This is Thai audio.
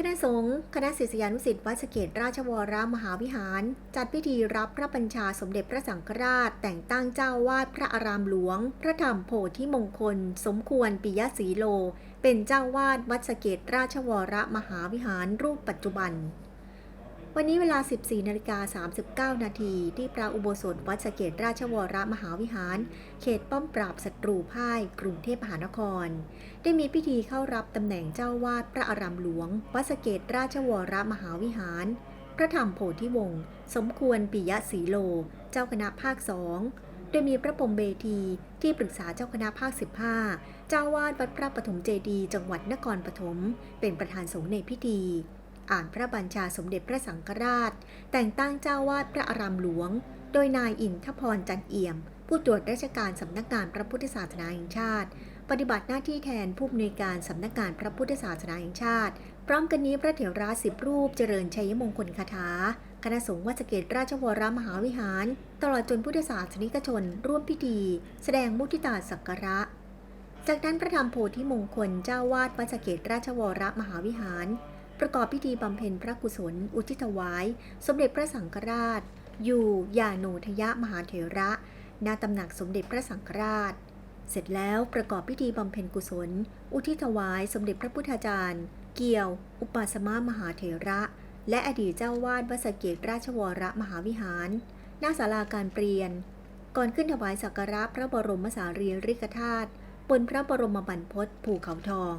คณะสงฆ์คณะศิษยานุศิษย์วัดสเกตราชวรมหาวิหาร จัดพิธีรับพระบัญชาสมเด็จพระสังฆราช แต่งตั้งเจ้าวาดพระอารามหลวง พระธรรมโพธิมงคล สมควรปิยศรีโล เป็นเจ้าวาดวัดสเกตราชวรมหาวิหารรูปปัจจุบัน วันนี้เวลา 14นาฬิกา39 นาที ที่พระอุโบสถวัดสเกตราชวรมหาวิหาร เขตป้อมปราบศัตรูพ่าย กรุงเทพมหานคร ได้มีพิธีเข้ารับตำแหน่งเจ้าวาดพระอารามหลวง วัดสเกตราชวรมหาวิหาร พระธรรมโพธิวงศ์สมควรปิยะศรีโล เจ้าคณะภาคสองโดยมีพระพรมเบทีที่ปรึกษาเจ้าคณะภาค 15 เจ้าวาดวัดพระปฐมเจดีย์จังหวัดนครปฐมเป็นประธานสงฆ์ในพิธี อ่านพระบัญชาสมเด็จพระสังฆราช แต่งตั้งเจ้าวาดพระอารามหลวง โดยนายอินทพรจันเอี่ยม ผู้ตรวจราชการสำนักงานพระพุทธศาสนาแห่งชาติ ปฏิบัติหน้าที่แทนผู้อำนวยการสำนักงานพระพุทธศาสนาแห่งชาติ พร้อมกันนี้พระเถระสิบรูปเจริญชัยมงคลคาถาคณะสงฆ์วัดสเกตราชวรมหาวิหาร ตลอดจนพุทธศาสนิกชน ร่วมพิธี แสดงมุทิตาสักการะ จากนั้นพระธรรมโพธิมงคลเจ้าวาดวัดสเกตราชวรมหาวิหาร ประกอบพิธีบำเพ็ญพระกุศล อุทิศถวาย สมเด็จพระสังฆราช อยู่ยาโนทยะมหาเถระณตำหนักสมเด็จพระสังฆราช เสร็จแล้วประกอบพิธีบำเพ็ญกุศล อุทิศถวาย สมเด็จพระพุทธาจารย์ เกี่ยว อุปาสมามหาเถระ และอดีตเจ้าวาดวัสเกตราชวรมหาวิหาร หน้าศาลาการเปลี่ยน ก่อนขึ้นถวายสักการะพระบรมสารีริกธาตุบนพระบรมบรรพตภูเขาทอง